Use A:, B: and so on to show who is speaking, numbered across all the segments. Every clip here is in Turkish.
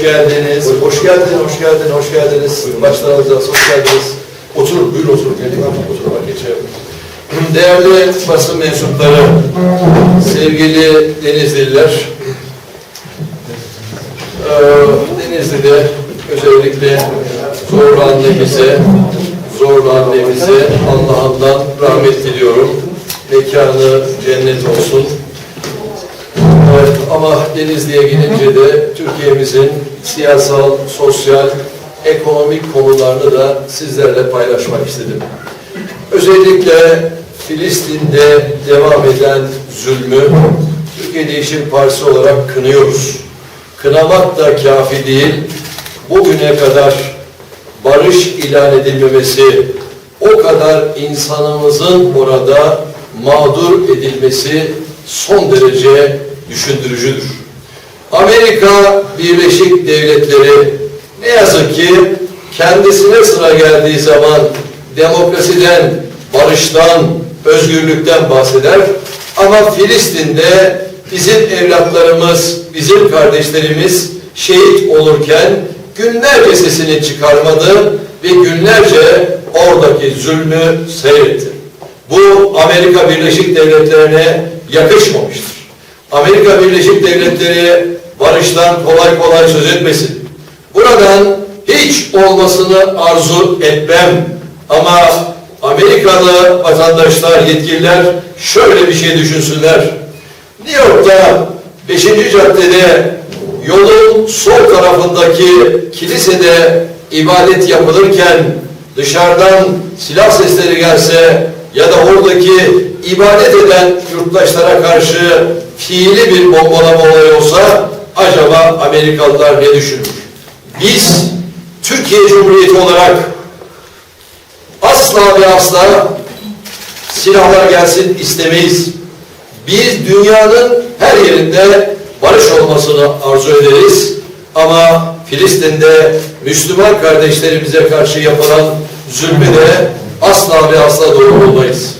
A: hoş geldiniz. Hoş geldin, hoş geldin, hoş geldiniz. Alacağız, hoş geldiniz. Oturun, buyurun oturun. Gelin ama oturun, geçelim. Değerli basın mensupları, sevgili Denizliler, eee, Denizli'de özellikle zorlu annemize, zorlu annemize Allah'ından rahmet diliyorum. Mekanı cennet olsun. Evet, ama Denizli'ye gelince de Türkiye'mizin siyasal, sosyal, ekonomik konularını da sizlerle paylaşmak istedim. Özellikle Filistin'de devam eden zulmü Türkiye Değişim Partisi olarak kınıyoruz. Kınamak da kafi değil, bugüne kadar barış ilan edilmemesi, o kadar insanımızın orada mağdur edilmesi son derece düşündürücüdür. Amerika Birleşik Devletleri ne yazık ki kendisine sıra geldiği zaman demokrasiden, barıştan, özgürlükten bahseder. Ama Filistin'de bizim evlatlarımız, bizim kardeşlerimiz şehit olurken günlerce sesini çıkarmadı ve günlerce oradaki zulmü seyretti. Bu Amerika Birleşik Devletleri'ne yakışmamıştır. Amerika Birleşik Devletleri barıştan kolay kolay söz etmesin. Buradan hiç olmasını arzu etmem. Ama Amerikalı vatandaşlar, yetkililer şöyle bir şey düşünsünler. New York'ta 5. caddede yolun sol tarafındaki kilisede ibadet yapılırken dışarıdan silah sesleri gelse ya da oradaki ibadet eden yurttaşlara karşı fiili bir bombalama olayı olsa acaba Amerikalılar ne düşünür? Biz Türkiye Cumhuriyeti olarak asla ve asla silahlar gelsin istemeyiz. Biz dünyanın her yerinde barış olmasını arzu ederiz. Ama Filistin'de Müslüman kardeşlerimize karşı yapılan zulmü de asla ve asla doğru bulmayız.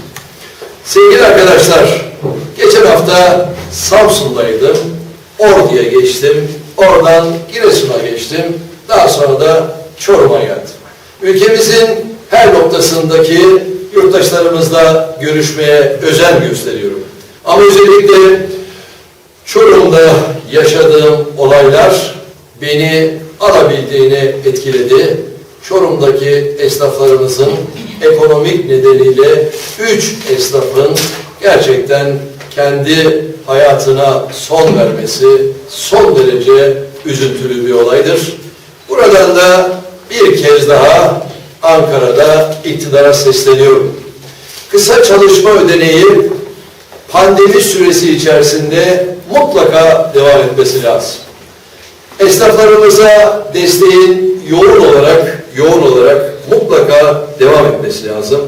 A: Sevgili arkadaşlar, geçen hafta Samsun'daydım. Ordu'ya geçtim. Oradan Giresun'a geçtim. Daha sonra da Çorum'a geldim. Ülkemizin her noktasındaki yurttaşlarımızla görüşmeye özen gösteriyorum. Ama özellikle Çorum'da yaşadığım olaylar beni alabildiğini etkiledi. Çorum'daki esnaflarımızın ekonomik nedeniyle üç esnafın gerçekten kendi hayatına son vermesi son derece üzüntülü bir olaydır. Buradan da bir kez daha Ankara'da iktidara sesleniyorum. Kısa çalışma ödeneği pandemi süresi içerisinde mutlaka devam etmesi lazım. Esnaflarımıza desteğin yoğun olarak yoğun olarak mutlaka devam etmesi lazım.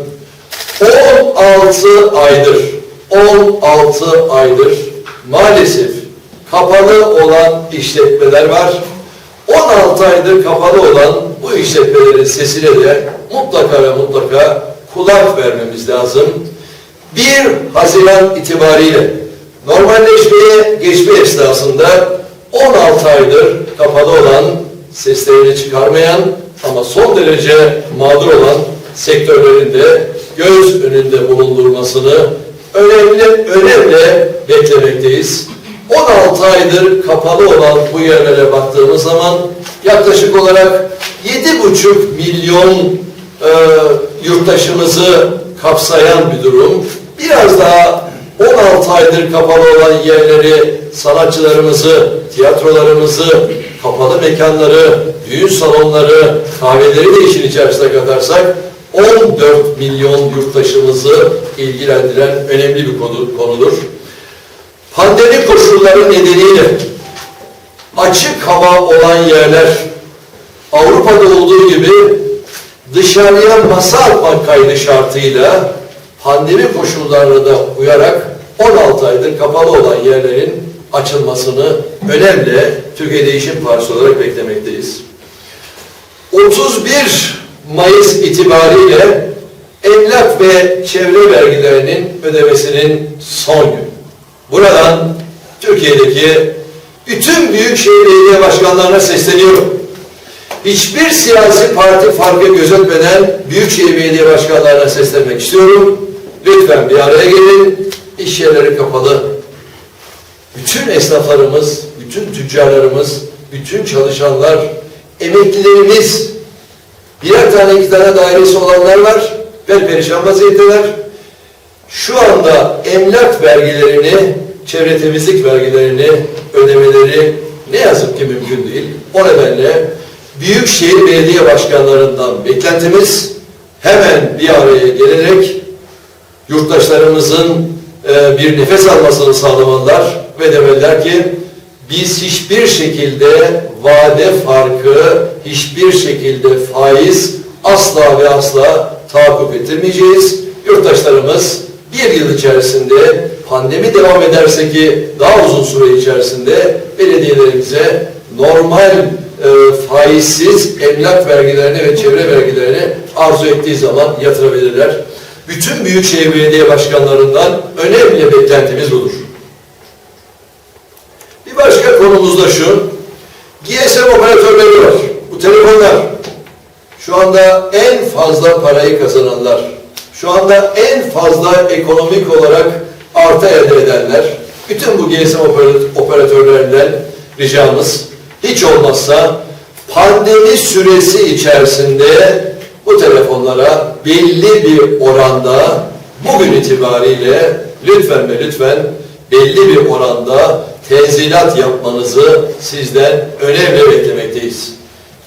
A: 16 aydır 16 aydır maalesef kapalı olan işletmeler var. 16 aydır kapalı olan bu işletmelerin sesine de mutlaka ve mutlaka kulak vermemiz lazım. 1 Haziran itibariyle normalleşmeye geçme esnasında 16 aydır kapalı olan, seslerini çıkarmayan ama son derece mağdur olan sektörlerinde göz önünde bulundurmasını önemli önemli beklemekteyiz. 16 aydır kapalı olan bu yerlere baktığımız zaman yaklaşık olarak 7,5 milyon e, yurttaşımızı kapsayan bir durum. Biraz daha 16 aydır kapalı olan yerleri, sanatçılarımızı, tiyatrolarımızı, kapalı mekanları, düğün salonları, kahveleri de işin içerisine katarsak 14 milyon yurttaşımızı ilgilendiren önemli bir konu, konudur. Pandemi koşulları nedeniyle açık hava olan yerler Avrupa'da olduğu gibi dışarıya masa atmak kaydı şartıyla pandemi koşullarına da uyarak 16 aydır kapalı olan yerlerin açılmasını önemli Türkiye Değişim Partisi olarak beklemekteyiz. 31 Mayıs itibariyle emlak ve çevre vergilerinin ödemesinin son günü. Buradan Türkiye'deki bütün büyükşehir belediye başkanlarına sesleniyorum. Hiçbir siyasi parti farkı gözetmeden büyükşehir belediye başkanlarına seslenmek istiyorum. Lütfen bir araya gelin. İş yerleri kapalı. Bütün esnaflarımız, bütün tüccarlarımız, bütün çalışanlar, emeklilerimiz, birer tane iki tane dairesi olanlar var. Perperişan vaziyetteler. Şu anda emlak vergilerini, çevre temizlik vergilerini ödemeleri ne yazık ki mümkün değil. O nedenle Büyükşehir Belediye Başkanlarından beklentimiz hemen bir araya gelerek yurttaşlarımızın e, bir nefes almasını sağlamalılar ve demeliler ki biz hiçbir şekilde vade farkı, hiçbir şekilde faiz asla ve asla tahakkuk ettirmeyeceğiz. Yurttaşlarımız bir yıl içerisinde pandemi devam ederse ki daha uzun süre içerisinde belediyelerimize normal e, faizsiz emlak vergilerini ve çevre vergilerini arzu ettiği zaman yatırabilirler. Bütün büyükşehir belediye başkanlarından önemli beklentimiz budur. Bir başka konumuz da şu, GSM operatörleri var. Bu telefonlar şu anda en fazla parayı kazananlar, şu anda en fazla ekonomik olarak artı elde edenler, bütün bu GSM operat- operatörlerinden ricamız hiç olmazsa pandemi süresi içerisinde bu telefonlara belli bir oranda bugün itibariyle lütfen ve lütfen belli bir oranda tenzilat yapmanızı sizden önemli beklemekteyiz.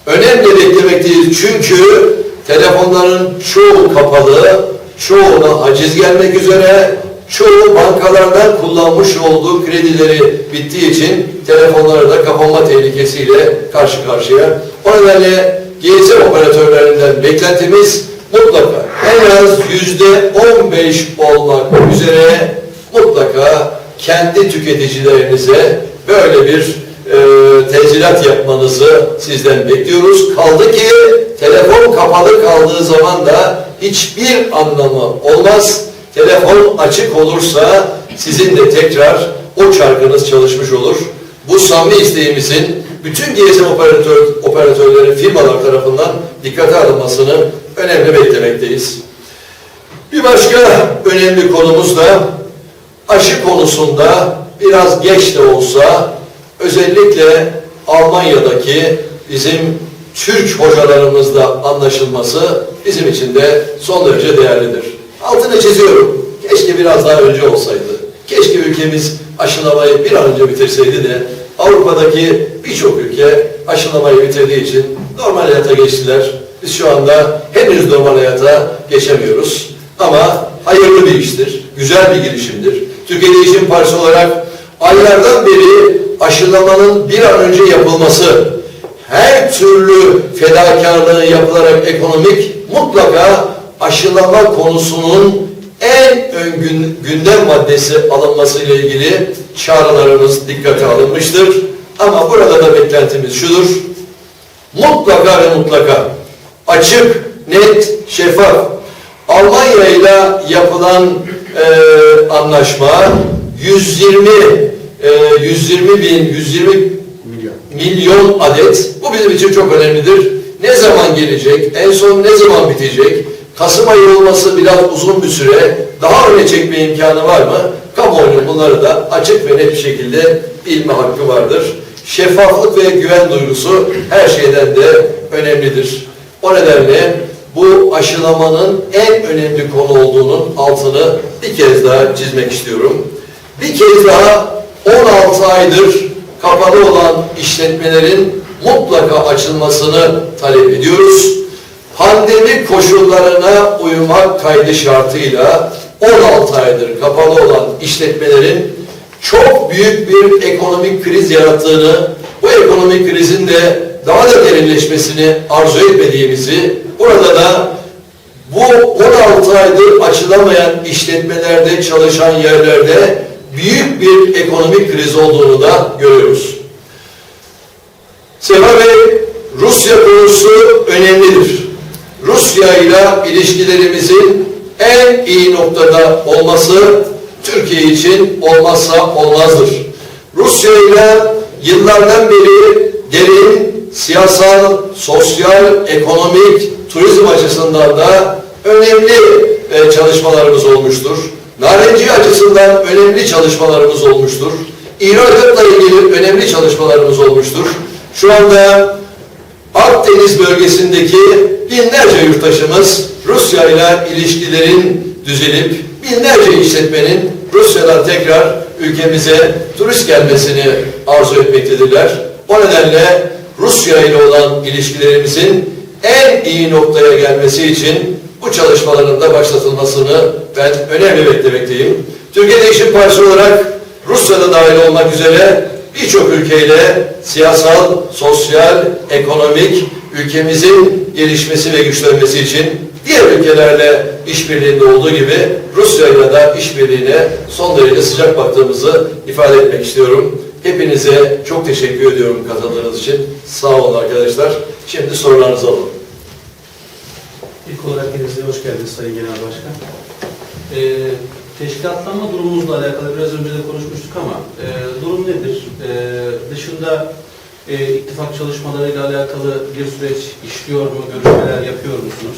A: Önemli beklemekteyiz çünkü telefonların çoğu kapalı, çoğuna haciz gelmek üzere, çoğu bankalardan kullanmış olduğu kredileri bittiği için telefonları da kapanma tehlikesiyle karşı karşıya. O nedenle GSM operatörlerinden beklentimiz mutlaka en az yüzde on beş olmak üzere mutlaka kendi tüketicilerinize böyle bir e, tezilat yapmanızı sizden bekliyoruz. Kaldı ki telefon kapalı kaldığı zaman da hiçbir anlamı olmaz. Telefon açık olursa sizin de tekrar o çarkınız çalışmış olur. Bu samimi isteğimizin bütün GSM operatör, operatörleri firmalar tarafından dikkate alınmasını önemli beklemekteyiz. Bir başka önemli konumuz da aşı konusunda biraz geç de olsa özellikle Almanya'daki bizim Türk hocalarımızla anlaşılması bizim için de son derece değerlidir. Altını çiziyorum. Keşke biraz daha önce olsaydı. Keşke ülkemiz aşılamayı bir an önce bitirseydi de Avrupa'daki birçok ülke aşılamayı bitirdiği için normal hayata geçtiler. Biz şu anda henüz normal hayata geçemiyoruz. Ama hayırlı bir iştir, güzel bir girişimdir. Türkiye Değişim Partisi olarak aylardan beri aşılamanın bir an önce yapılması, her türlü fedakarlığın yapılarak ekonomik mutlaka aşılama konusunun en ön gün- gündem maddesi alınması ile ilgili çağrılarımız dikkate alınmıştır. Ama burada da beklentimiz şudur. Mutlaka ve mutlaka açık, net, şeffaf Almanya ile yapılan e, anlaşma 120 e, 120 bin 120 milyon adet. Bu bizim için çok önemlidir. Ne zaman gelecek? En son ne zaman bitecek? Kasım ayı olması biraz uzun bir süre. Daha öne çekme imkanı var mı? Kamuoyunun bunları da açık ve net bir şekilde bilme hakkı vardır. Şeffaflık ve güven duygusu her şeyden de önemlidir. O nedenle bu aşılamanın en önemli konu olduğunun altını bir kez daha çizmek istiyorum. Bir kez daha 16 aydır kapalı olan işletmelerin mutlaka açılmasını talep ediyoruz. Pandemi koşullarına uymak kaydı şartıyla 16 aydır kapalı olan işletmelerin çok büyük bir ekonomik kriz yarattığını, bu ekonomik krizin de daha da derinleşmesini arzu etmediğimizi, burada da bu 16 aydır açılamayan işletmelerde, çalışan yerlerde büyük bir ekonomik kriz olduğunu da görüyoruz. Sefa Bey, Rusya konusu önemlidir. Rusya ile ilişkilerimizin en iyi noktada olması Türkiye için olmazsa olmazdır. Rusya ile yıllardan beri derin siyasal, sosyal, ekonomik, turizm açısından da önemli e, çalışmalarımız olmuştur. Narenciye açısından önemli çalışmalarımız olmuştur. İhracatla ilgili önemli çalışmalarımız olmuştur. Şu anda Akdeniz bölgesindeki binlerce yurttaşımız Rusya ile ilişkilerin düzelip binlerce işletmenin Rusya'dan tekrar ülkemize turist gelmesini arzu etmektedirler. O nedenle Rusya ile olan ilişkilerimizin en iyi noktaya gelmesi için bu çalışmaların da başlatılmasını ben önemli beklemekteyim. Türkiye Değişim Partisi olarak Rusya'da dahil olmak üzere birçok ülkeyle siyasal, sosyal, ekonomik ülkemizin gelişmesi ve güçlenmesi için diğer ülkelerle işbirliğinde olduğu gibi Rusya'yla da işbirliğine son derece sıcak baktığımızı ifade etmek istiyorum. Hepinize çok teşekkür ediyorum katıldığınız için. Sağ olun arkadaşlar. Şimdi sorularınızı alalım.
B: İlk olarak hepinize hoş geldiniz Sayın Genel Başkan. Ee, teşkilatlanma durumumuzla alakalı biraz önce de konuşmuştuk ama e, durum nedir? E, dışında e, ittifak çalışmalarıyla alakalı bir süreç işliyor mu, görüşmeler yapıyor musunuz?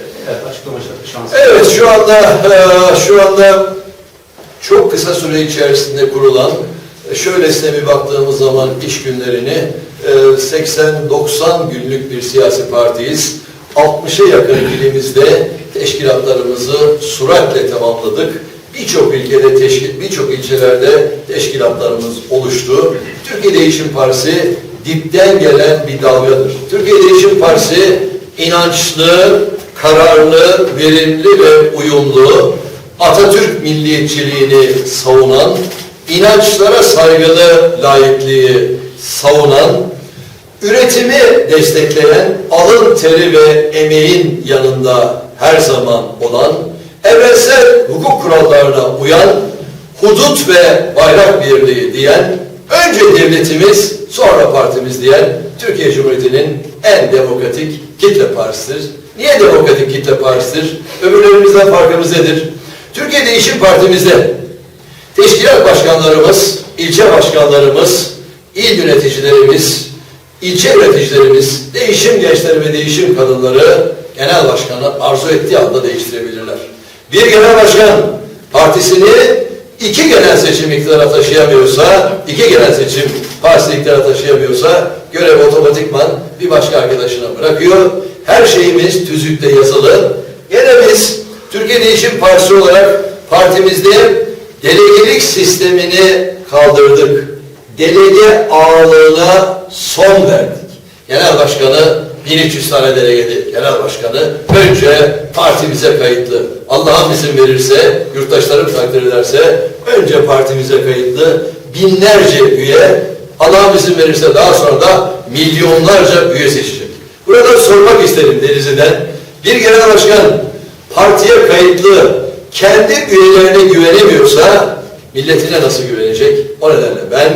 B: E, evet, açıklama şansı.
A: Evet şu anda eee, şu anda çok kısa süre içerisinde kurulan e, şöylesine bir baktığımız zaman iş günlerini e, 80-90 günlük bir siyasi partiyiz. 60'a yakın ilimizde teşkilatlarımızı süratle tamamladık. Birçok ülkede teşkil, birçok ilçelerde teşkilatlarımız oluştu. Türkiye Değişim Partisi dipten gelen bir dalgadır. Türkiye Değişim Partisi inançlı, kararlı, verimli ve uyumlu, Atatürk milliyetçiliğini savunan, inançlara saygılı laikliği savunan, üretimi destekleyen, alın teri ve emeğin yanında her zaman olan, evrensel hukuk kurallarına uyan, hudut ve bayrak birliği diyen, önce devletimiz, sonra partimiz diyen Türkiye Cumhuriyeti'nin en demokratik kitle partisidir. Niye demokratik kitle partisidir? Öbürlerimizden farkımız nedir? Türkiye Değişim Partimizde teşkilat başkanlarımız, ilçe başkanlarımız, il yöneticilerimiz, ilçe yöneticilerimiz, değişim gençleri ve değişim kadınları genel başkanı arzu ettiği anda değiştirebilirler. Bir genel başkan partisini iki genel seçim iktidara taşıyamıyorsa, iki genel seçim partisi iktidara taşıyamıyorsa görev otomatikman bir başka arkadaşına bırakıyor. Her şeyimiz tüzükte yazılı. Gene biz Türkiye Değişim Partisi olarak partimizde delegelik sistemini kaldırdık. Delege ağırlığına son verdik. Genel başkanı 1300 tane delegeli genel başkanı önce partimize kayıtlı. Allah'ım izin verirse, yurttaşlarım takdir ederse önce partimize kayıtlı binlerce üye Allah'ım izin verirse daha sonra da milyonlarca üye seçecek. Burada sormak isterim Denizli'den. Bir genel başkan partiye kayıtlı kendi üyelerine güvenemiyorsa milletine nasıl güvenecek? O nedenle ben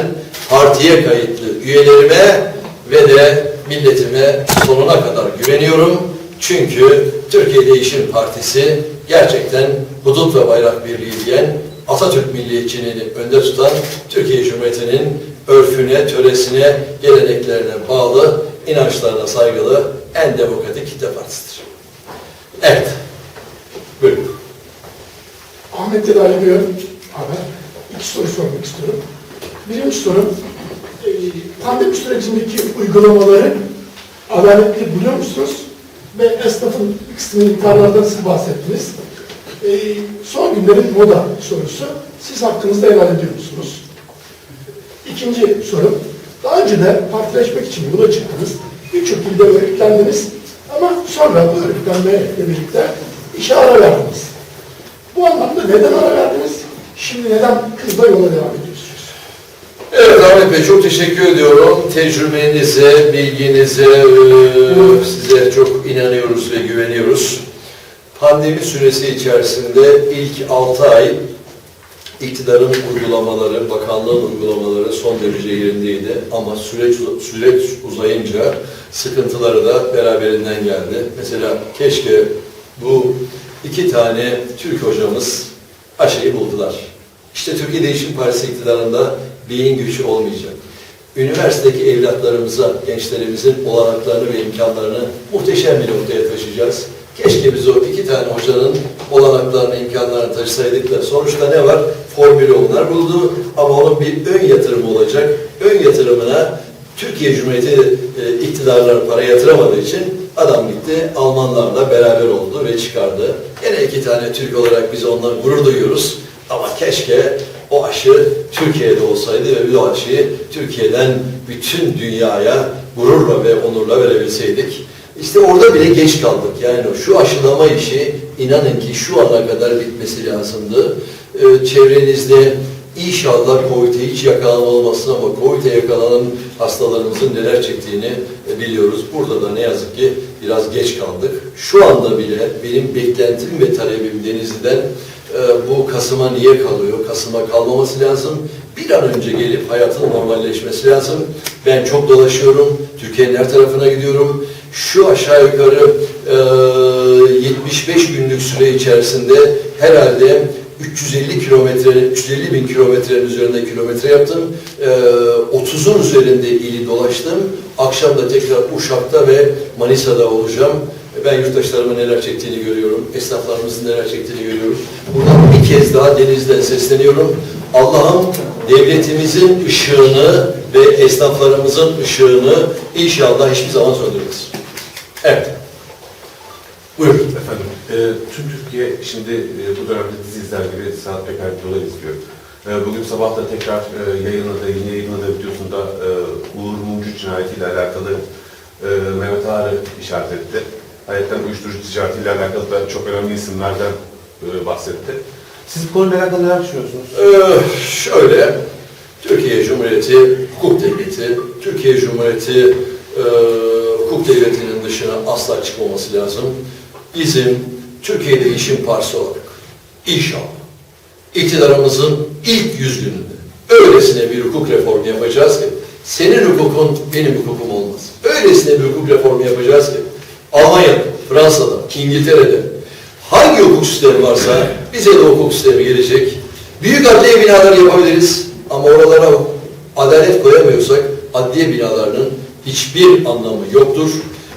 A: partiye kayıtlı üyelerime ve de milletime sonuna kadar güveniyorum. Çünkü Türkiye Değişim Partisi gerçekten hudut ve bayrak birliği diyen Atatürk milliyetçiliğini önde tutan Türkiye Cumhuriyeti'nin örfüne, töresine, geleneklerine bağlı, inançlarına saygılı en demokratik kitle partisidir. Evet. Buyurun.
C: Ahmet Tedavi Bey haber. İki soru sormak istiyorum. Birinci soru, e, pandemi sürecindeki uygulamaları adaletli buluyor musunuz? Ve esnafın kısmını miktarlardan siz bahsettiniz. E, son günlerin moda sorusu, siz hakkınızda helal ediyor musunuz? İkinci soru, daha önce de partileşmek için yola çıktınız. Birçok ilde örgütlendiniz. Ama sonra bu örgütlenmeyle birlikte işe ara verdiniz. Bu anlamda neden ara verdiniz? Şimdi neden hızla yola devam ediyorsunuz?
A: Evet Ahmet Bey çok teşekkür ediyorum. Tecrübenize, bilginize, eee, size çok inanıyoruz ve güveniyoruz. Pandemi süresi içerisinde ilk 6 ay iktidarın uygulamaları, bakanlığın uygulamaları son derece yerindeydi. Ama süreç, süreç uzayınca sıkıntıları da beraberinden geldi. Mesela keşke bu iki tane Türk hocamız aşıyı buldular. İşte Türkiye Değişim Partisi iktidarında beyin gücü olmayacak. üniversitedeki evlatlarımıza, gençlerimizin olanaklarını ve imkanlarını muhteşem bir noktaya taşıyacağız. Keşke biz o iki tane hocanın olanaklarını, imkanlarını taşısaydık da sonuçta ne var? Formülü onlar buldu ama onun bir ön yatırımı olacak. Ön yatırımına Türkiye Cumhuriyeti e, iktidarları para yatıramadığı için adam gitti Almanlarla beraber oldu ve çıkardı. Yine iki tane Türk olarak biz ondan gurur duyuyoruz. Ama keşke o aşı Türkiye'de olsaydı ve o aşıyı Türkiye'den bütün dünyaya gururla ve onurla verebilseydik. İşte orada bile geç kaldık. Yani şu aşılama işi inanın ki şu ana kadar bitmesi lazımdı. Ee, çevrenizde inşallah COVID'e hiç yakalan olmasın ama COVID'e yakalanan hastalarımızın neler çektiğini e, biliyoruz. Burada da ne yazık ki biraz geç kaldık. Şu anda bile benim beklentim ve talebim Denizli'den e, bu Kasım'a niye kalıyor? Kasım'a kalmaması lazım. Bir an önce gelip hayatın normalleşmesi lazım. Ben çok dolaşıyorum. Türkiye'nin her tarafına gidiyorum. Şu aşağı yukarı e, 75 günlük süre içerisinde herhalde 350 kilometre, 350 bin kilometrenin üzerinde kilometre yaptım. Ee, 30'un üzerinde ili dolaştım. Akşam da tekrar Uşak'ta ve Manisa'da olacağım. Ben yurttaşlarımın neler çektiğini görüyorum. Esnaflarımızın neler çektiğini görüyorum. Buradan bir kez daha denizden sesleniyorum. Allah'ım devletimizin ışığını ve esnaflarımızın ışığını inşallah hiçbir zaman söndürmez. Evet. Buyurun.
D: Efendim, e, tüm Türkiye şimdi e, bu dönemde dizi izler gibi Saat Peker videolar izliyor. E, bugün sabah da tekrar e, yayınladığı, yine yayınladığı videosunda e, Uğur Mumcu cinayetiyle alakalı e, Mehmet Ağar'ı işaret etti. Ayrıca uyuşturucu ticaretiyle alakalı da çok önemli isimlerden e, bahsetti. Siz bu konuyla alakalı neler düşünüyorsunuz?
A: Ee, şöyle, Türkiye Cumhuriyeti hukuk devleti, Türkiye Cumhuriyeti e, hukuk devletinin dışına asla çıkmaması lazım. Bizim Türkiye'de işin parçası olarak inşallah iktidarımızın ilk yüz gününde öylesine bir hukuk reformu yapacağız ki senin hukukun benim hukukum olmaz. Öylesine bir hukuk reformu yapacağız ki Almanya'da, Fransa'da, İngiltere'de hangi hukuk sistemi varsa bize de hukuk sistemi gelecek. Büyük adliye binaları yapabiliriz ama oralara adalet koyamıyorsak adliye binalarının hiçbir anlamı yoktur.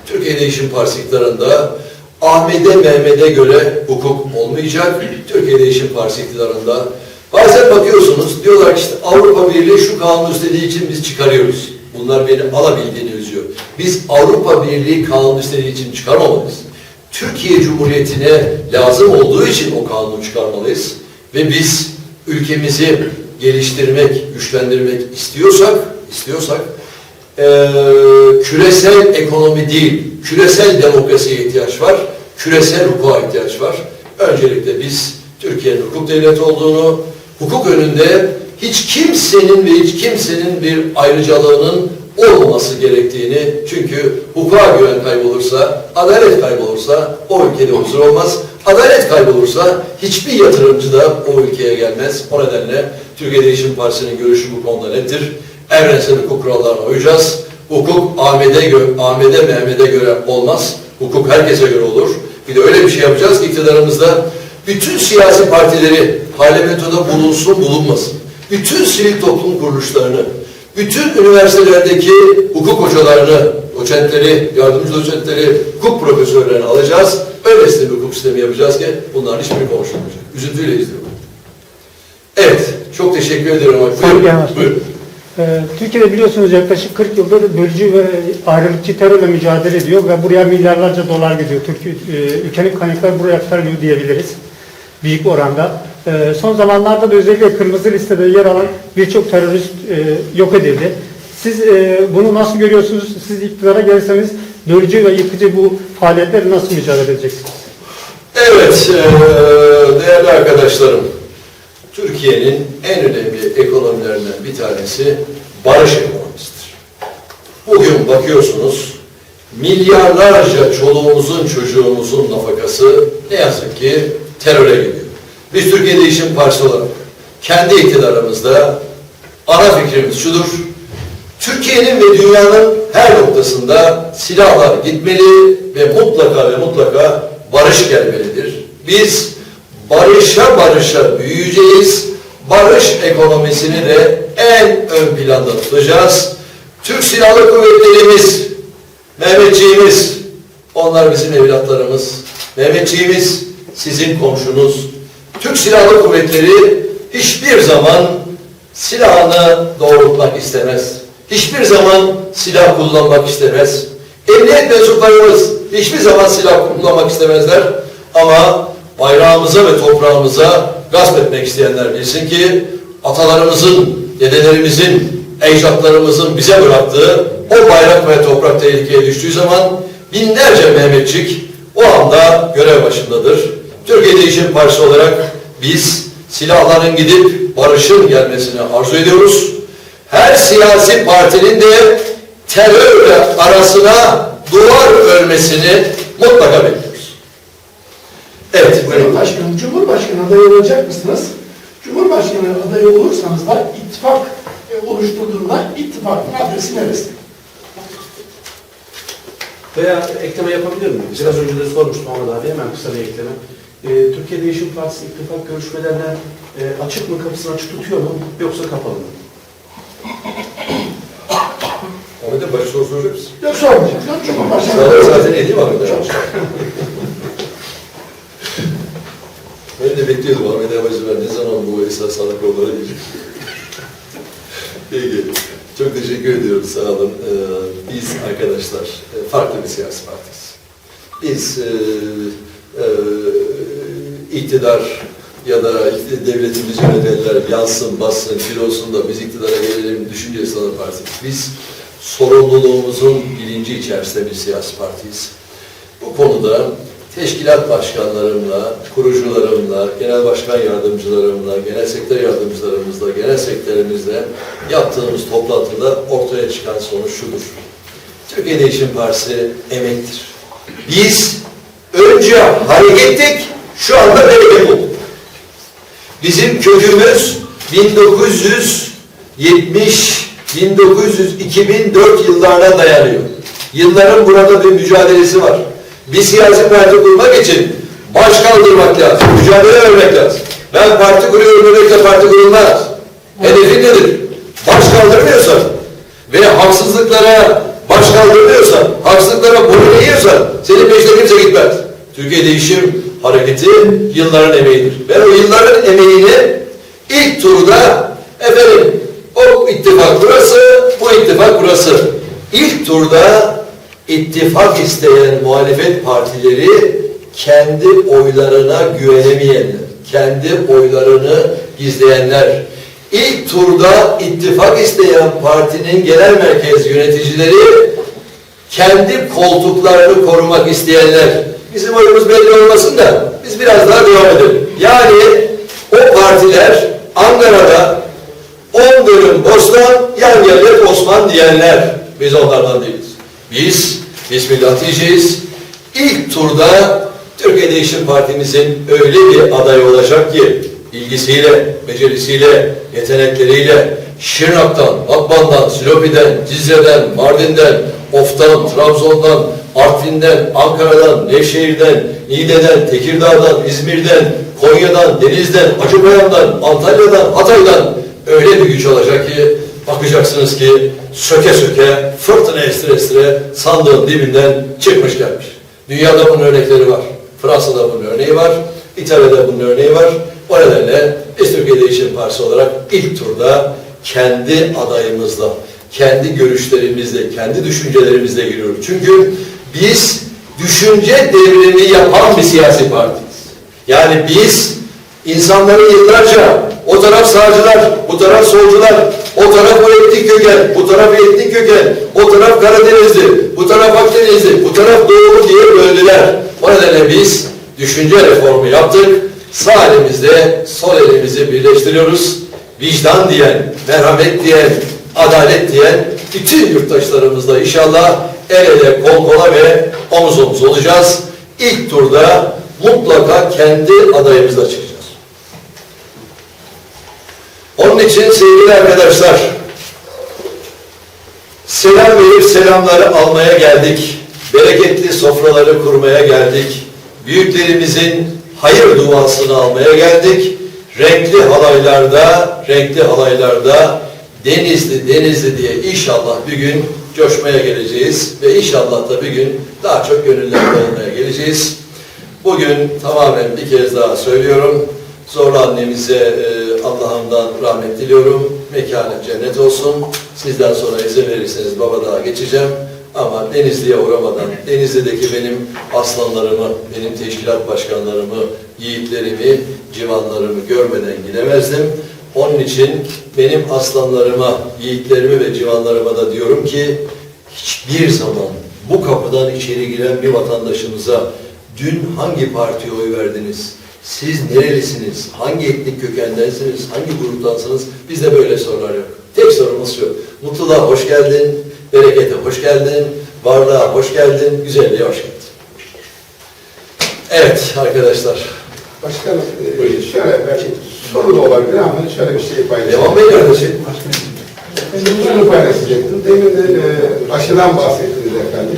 A: Türkiye Değişim Partisi iktidarında Ahmet'e Mehmet'e göre hukuk olmayacak. Türkiye Değişim Partisi iktidarında bazen bakıyorsunuz diyorlar ki işte Avrupa Birliği şu kanunu istediği için biz çıkarıyoruz. Bunlar beni alabildiğini. Biz Avrupa Birliği istediği için çıkarmamalıyız. Türkiye Cumhuriyeti'ne lazım olduğu için o kanunu çıkarmalıyız. Ve biz ülkemizi geliştirmek, güçlendirmek istiyorsak, istiyorsak eee, küresel ekonomi değil, küresel demokrasiye ihtiyaç var, küresel hukuka ihtiyaç var. Öncelikle biz Türkiye'nin hukuk devleti olduğunu, hukuk önünde hiç kimsenin ve hiç kimsenin bir ayrıcalığının olmaması gerektiğini çünkü hukuka güven kaybolursa, adalet kaybolursa o ülkede huzur olmaz. Adalet kaybolursa hiçbir yatırımcı da o ülkeye gelmez. O nedenle Türkiye Değişim Partisi'nin görüşü bu konuda nettir. Evrensel hukuk kurallarına uyacağız. Hukuk Ahmet'e göre, Ahmet'e Mehmet'e göre olmaz. Hukuk herkese göre olur. Bir de öyle bir şey yapacağız ki iktidarımızda bütün siyasi partileri parlamentoda bulunsun bulunmasın. Bütün sivil toplum kuruluşlarını, bütün üniversitelerdeki hukuk hocalarını, doçentleri, yardımcı doçentleri, hukuk profesörlerini alacağız. Öylesine bir hukuk sistemi yapacağız ki bunların hiçbiri konuşulmayacak. Üzüntüyle izliyorum. Evet, çok teşekkür ederim. Buyurun, buyurun.
E: Ee, Türkiye'de biliyorsunuz yaklaşık 40 yıldır bölücü ve ayrılıkçı terörle mücadele ediyor ve buraya milyarlarca dolar gidiyor. Türkiye, e, ülkenin kaynakları buraya aktarılıyor diyebiliriz. Büyük oranda. Ee, son zamanlarda da özellikle kırmızı listede yer alan birçok terörist e, yok edildi. Siz e, bunu nasıl görüyorsunuz? Siz iktidara gelirseniz bölücü ve yıkıcı bu faaliyetleri nasıl mücadele edeceksiniz?
A: Evet, eee, değerli arkadaşlarım, Türkiye'nin en önemli ekonomilerinden bir tanesi barış ekonomisidir. Bugün bakıyorsunuz, milyarlarca çoluğumuzun, çocuğumuzun nafakası ne yazık ki teröre gidiyor. Biz Türkiye Değişim Partisi olarak kendi iktidarımızda ana fikrimiz şudur, Türkiye'nin ve dünyanın her noktasında silahlar gitmeli ve mutlaka ve mutlaka barış gelmelidir. Biz barışa barışa büyüyeceğiz. Barış ekonomisini de en ön planda tutacağız. Türk Silahlı Kuvvetlerimiz, Mehmetçiğimiz, onlar bizim evlatlarımız. Mehmetçiğimiz sizin komşunuz. Türk Silahlı Kuvvetleri hiçbir zaman silahını doğrultmak istemez. Hiçbir zaman silah kullanmak istemez. Emniyet mensuplarımız hiçbir zaman silah kullanmak istemezler. Ama bayrağımıza ve toprağımıza gasp etmek isteyenler bilsin ki atalarımızın, dedelerimizin, ecdatlarımızın bize bıraktığı o bayrak ve toprak tehlikeye düştüğü zaman binlerce Mehmetçik o anda görev başındadır. Türkiye Değişim Partisi olarak biz silahların gidip barışın gelmesini arzu ediyoruz. Her siyasi partinin de terörle arasına duvar örmesini mutlaka bekliyoruz. Evet, buyurun.
C: Başkanım, Cumhurbaşkanı adayı olacak mısınız? Cumhurbaşkanı adayı olursanız da ittifak e, oluşturduğunda ittifakın adresi neresi?
B: Veya ekleme yapabilir miyim? Biraz önce de sormuştum Ahmet abi. Hemen kısa bir ekleme. Ee, Türkiye Değişim Partisi ittifak görüşmelerine e, açık mı, kapısını açık tutuyor mu yoksa kapalı mı?
A: Ahmet'e baş soru soracak mısın?
C: Yok sormayacağım. Yok, Cumhurbaşkanı
A: Zaten, zaten edeyim Ahmet'e.
C: Çok
A: Ben de bekliyordum Ahmet Abacı ben ne zaman bu esas sana kolları diyecek. Peki. Çok teşekkür ediyoruz sağ olun. Ee, biz arkadaşlar e, farklı bir siyasi partiyiz. Biz e, e, iktidar ya da işte devletimizi yönetenler yansın, bassın, filolsun da biz iktidara gelelim düşüncesi olan partiyiz. Biz sorumluluğumuzun bilinci içerisinde bir siyasi partiyiz. Bu konuda teşkilat başkanlarımla, kurucularımla, genel başkan yardımcılarımla, genel sektör yardımcılarımızla, genel sektörümüzle yaptığımız toplantıda ortaya çıkan sonuç şudur. Türkiye Değişim Partisi emektir. Biz önce hareket şu anda bereket bulduk. Bizim kökümüz 1970, 1900, 2004 yıllarına dayanıyor. Yılların burada bir mücadelesi var. Bir siyasi parti kurmak için baş kaldırmak lazım, mücadele vermek lazım. Ben parti kuruyorum demekle parti kurulmaz. Hedefin nedir? Baş kaldırmıyorsan ve haksızlıklara baş kaldırmıyorsan, haksızlıklara boyun eğiyorsan senin peşine kimse gitmez. Türkiye Değişim Hareketi yılların emeğidir. Ben o yılların emeğini ilk turda efendim o ittifak burası, bu ittifak burası. İlk turda ittifak isteyen muhalefet partileri kendi oylarına güvenemeyenler, kendi oylarını gizleyenler, ilk turda ittifak isteyen partinin genel merkez yöneticileri kendi koltuklarını korumak isteyenler. Bizim oyumuz belli olmasın da biz biraz daha devam edelim. Yani o partiler Ankara'da 10 bölüm Bostan, yan yerler Osman diyenler. Biz onlardan değiliz. Biz Bismillah diyeceğiz. İlk turda Türkiye Değişim Partimizin öyle bir aday olacak ki ilgisiyle, becerisiyle, yetenekleriyle Şırnak'tan, Akban'dan, Silopi'den, Cizre'den, Mardin'den, Of'tan, Trabzon'dan, Artvin'den, Ankara'dan, Nevşehir'den, Niğde'den, Tekirdağ'dan, İzmir'den, Konya'dan, Deniz'den, Acıbayam'dan, Antalya'dan, Hatay'dan öyle bir güç olacak ki bakacaksınız ki söke söke, fırtına estire estire sandığın dibinden çıkmış gelmiş. Dünyada bunun örnekleri var. Fransa'da bunun örneği var. İtalya'da bunun örneği var. O nedenle biz Türkiye Değişim Partisi olarak ilk turda kendi adayımızla, kendi görüşlerimizle, kendi düşüncelerimizle giriyoruz. Çünkü biz düşünce devrimi yapan bir siyasi partiyiz. Yani biz insanların yıllarca o taraf sağcılar, bu taraf solcular, o taraf o etnik köken, bu taraf etnik köken, o taraf Karadenizli, bu taraf Akdenizli, bu taraf Doğu diye böldüler. O nedenle biz düşünce reformu yaptık. Sağ elimizde sol elimizi birleştiriyoruz. Vicdan diyen, merhamet diyen, adalet diyen bütün yurttaşlarımızla inşallah el ele, kol kola ve omuz omuz olacağız. İlk turda mutlaka kendi adayımızla çıkacağız. Onun için sevgili arkadaşlar, selam verip selamları almaya geldik. Bereketli sofraları kurmaya geldik. Büyüklerimizin hayır duasını almaya geldik. Renkli halaylarda, renkli halaylarda Denizli, Denizli diye inşallah bir gün coşmaya geleceğiz ve inşallah da bir gün daha çok gönüllerde olmaya geleceğiz. Bugün tamamen bir kez daha söylüyorum. Zorlu annemize e, Allah'ımdan rahmet diliyorum. Mekanı cennet olsun. Sizden sonra izin verirseniz Babadağ'a geçeceğim. Ama Denizli'ye uğramadan, Denizli'deki benim aslanlarımı, benim teşkilat başkanlarımı, yiğitlerimi, civanlarımı görmeden gidemezdim. Onun için benim aslanlarıma, yiğitlerime ve civanlarıma da diyorum ki hiçbir zaman bu kapıdan içeri giren bir vatandaşımıza dün hangi partiye oy verdiniz? Siz nerelisiniz? Hangi etnik kökendensiniz? Hangi gruptansınız? Bizde böyle sorular yok. Tek sorumuz şu. Mutluluğa hoş geldin, berekete hoş geldin, varlığa hoş geldin, güzelliğe hoş geldin. Evet arkadaşlar.
F: Başkanım, e, şöyle belki soru da olabilir ama şöyle bir şey paylaşayım.
A: Devam Bey kardeşim.
F: Şimdi şunu paylaşacaktım. Demin de e, aşıdan bahsettiniz efendim.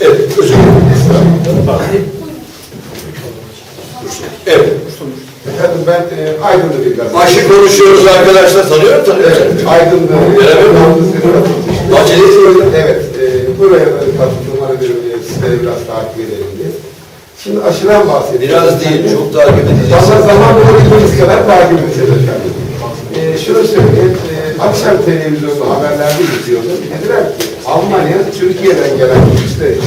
A: Evet, özür dilerim. Evet.
F: Efendim ben e, Aydın'da bir gazeteci.
A: Aşı konuşuyoruz arkadaşlar. Tanıyorum, tanıyorum.
F: Evet, Aydın'da.
A: Beraber Acele etmeyin.
F: Evet, e, buraya da katılımlara göre e, sizleri biraz takip edelim. Şimdi aşıdan bahsediyoruz.
A: Biraz değil, çok takip
F: Zaman
A: edeceğiz.
F: zaman bulabildiğimiz kadar takip edeceğiz efendim. Ee, şunu söyleyeyim, e, akşam televizyonda haberlerde izliyordum. Dediler ki Almanya Türkiye'den gelen için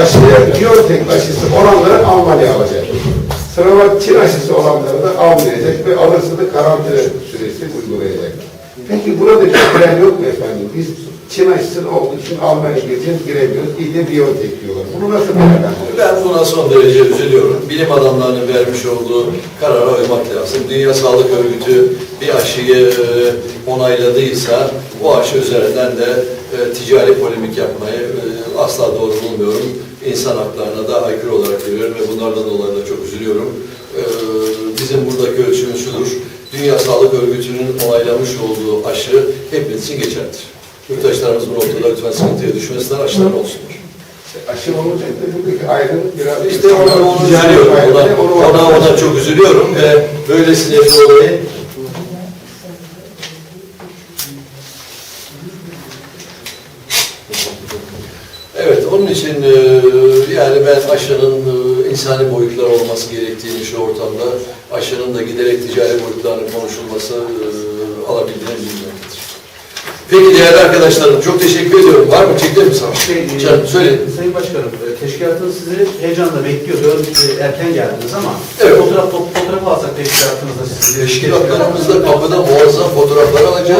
F: aşıya Biontech aşısı olanları Almanya alacak. Sıra var Çin aşısı olanları da almayacak ve alırsa da karantina süresi uygulayacak. Peki burada bir tren yok mu efendim? Biz Aşısı olduğu için Almanya'ya gireceğiz, giremiyoruz. İyi de Biontech diyorlar. Bunu nasıl değerlendiriyorsunuz?
A: Ben buna son derece üzülüyorum. Bilim adamlarının vermiş olduğu karara uymak lazım. Dünya Sağlık Örgütü bir aşıyı e, onayladıysa o aşı üzerinden de e, ticari polemik yapmayı e, asla doğru bulmuyorum. İnsan haklarına da aykırı olarak görüyorum ve bunlardan dolayı da çok üzülüyorum. Bizim buradaki ölçümüz şudur. Dünya Sağlık Örgütü'nün onaylamış olduğu aşı hepimiz için geçerlidir. Yurttaşlarımız bu noktada lütfen sıkıntıya düşmesinler, aşılar olsunlar.
F: Aşı olunca da buradaki ayrım biraz...
A: İşte ona, ona üzülüyorum. Ona, ona, ona çok üzülüyorum ve böylesine bir olayı Evet, onun için e, yani ben aşının e, insani boyutlar olması gerektiğini şu ortamda, aşının da giderek ticari boyutlarının konuşulması e, alabildiğini bilmektedir. Peki değerli arkadaşlarım, çok teşekkür ediyorum. Var mı? Çekti mi sana?
B: Şey, e,
A: Canım, söyle.
B: Sayın Başkanım, e, teşkilatınız sizi heyecanla bekliyor. Ön- e, erken geldiniz ama
A: Evet.
B: fotoğraf, fotoğraf alsak teşkilatınızda sizi.
A: Teşkilatlarımızda kapıda muazzam fotoğraflar alacağız.